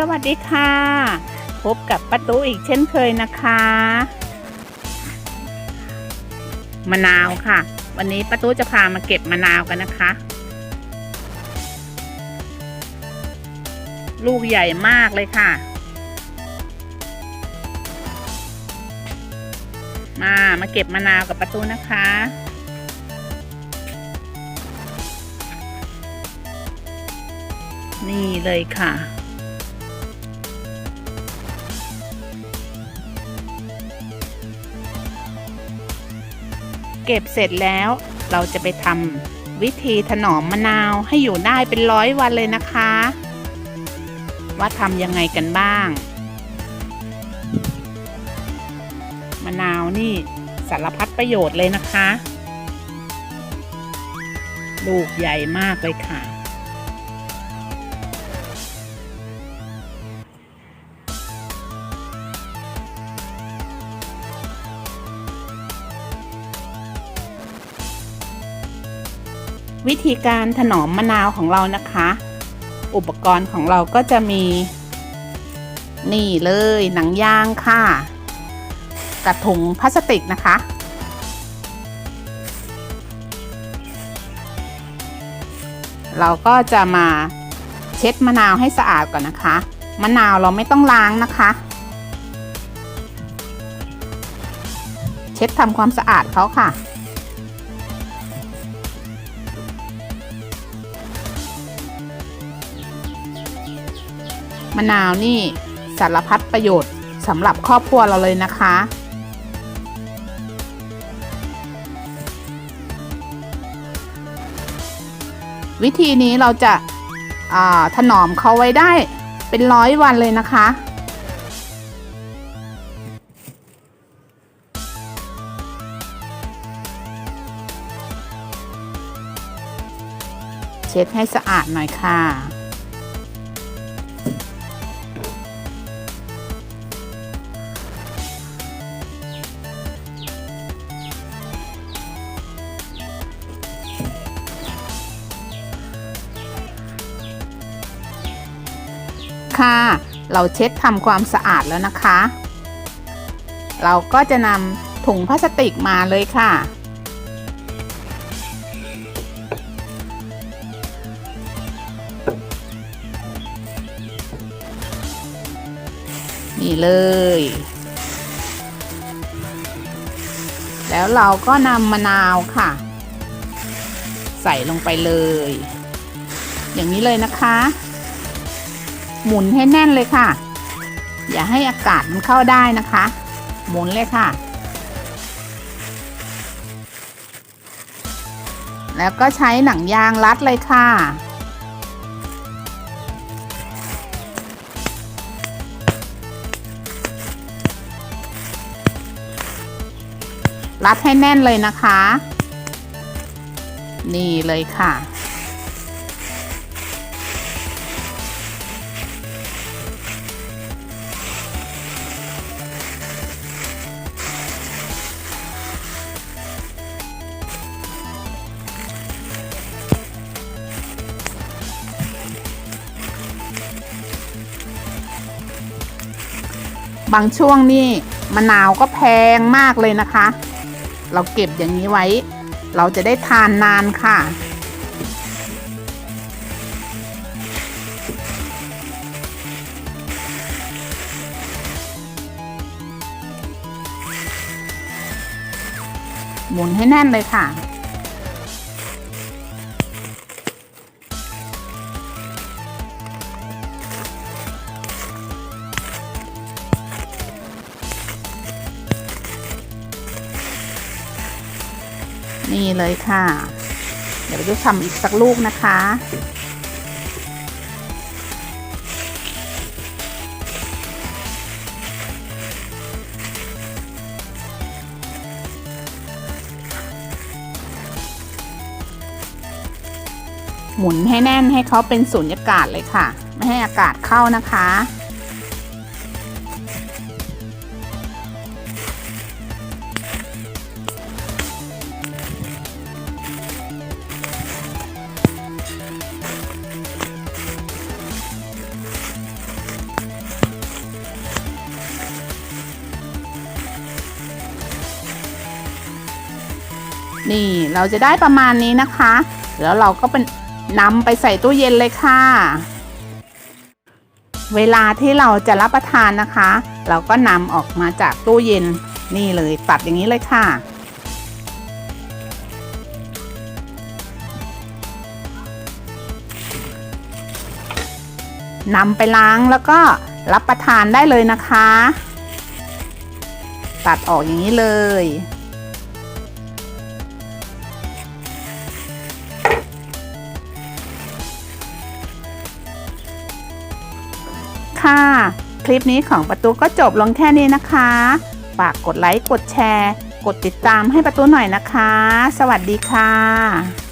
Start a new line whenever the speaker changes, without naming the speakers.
สวัสดีค่ะ พบกับป้าตู้อีกเช่นเคยนะคะ มะนาวค่ะ วันนี้ป้าตู้จะพามาเก็บมะนาวกันนะคะ ลูกใหญ่มากเลยค่ะ มามาเก็บมะนาวกับป้าตู้นะคะนี่เลยค่ะ เก็บเสร็จแล้ว เราจะไปทำวิธีถนอมมะนาวให้อยู่ได้เป็นร้อยวันเลยนะคะ ว่าทำยังไงกันบ้าง มะนาวนี่สารพัดประโยชน์เลยนะคะ ลูกใหญ่มากเลยค่ะ วิธีการถนอมมะนาวของเรานะคะ อุปกรณ์ของเราก็จะมี นี่เลยหนังยางค่ะกับถุงพลาสติกนะคะ เราก็จะมาเช็ดมะนาวให้สะอาดก่อนนะคะ มะนาวเราไม่ต้องล้างนะคะ เช็ดทำความสะอาดเขาค่ะ มะนาวนี่สารพัดประโยชน์สำหรับครอบครัวเราเลยนะคะ วิธีนี้เราจะาถนอมเขาไว้ได้เป็นร้อยวันเลยนะคะ เช็ดให้สะอาดหน่อยค่ะ ค่ะ เราเช็ดทำความสะอาดแล้วนะคะ เราก็จะนำถุงพลาสติกมาเลยค่ะ นี่เลย แล้วเราก็นำมะนาวค่ะ ใส่ลงไปเลย อย่างนี้เลยนะคะ หมุนให้แน่นเลยค่ะ อย่าให้อากาศมันเข้าได้นะคะ หมุนเลยค่ะ แล้วก็ใช้หนังยางรัดเลยค่ะ รัดให้แน่นเลยนะคะ นี่เลยค่ะ บางช่วงนี่มะนาวก็แพงมากเลยนะคะ เราเก็บอย่างนี้ไว้ เราจะได้ทานนานค่ะ หมุนให้แน่นเลยค่ะ นี่เลยค่ะ เดี๋ยวเราจะทำอีกสักลูกนะคะ หมุนให้แน่นให้เขาเป็นสูญญากาศเลยค่ะ ไม่ให้อากาศเข้านะคะ นี่เราจะได้ประมาณนี้นะคะ แล้วเราก็เป็นนำไปใส่ตู้เย็นเลยค่ะ เวลาที่เราจะรับประทานนะคะ เราก็นำออกมาจากตู้เย็นนี่เลยตัดอย่างนี้เลยค่ะ นำไปล้างแล้วก็รับประทานได้เลยนะคะ ตัดออกอย่างนี้เลย ค่ะ คลิปนี้ของประตูก็จบลงแค่นี้นะคะ ฝากกดไลค์ กดแชร์ กดติดตามให้ประตูหน่อยนะคะ สวัสดีค่ะ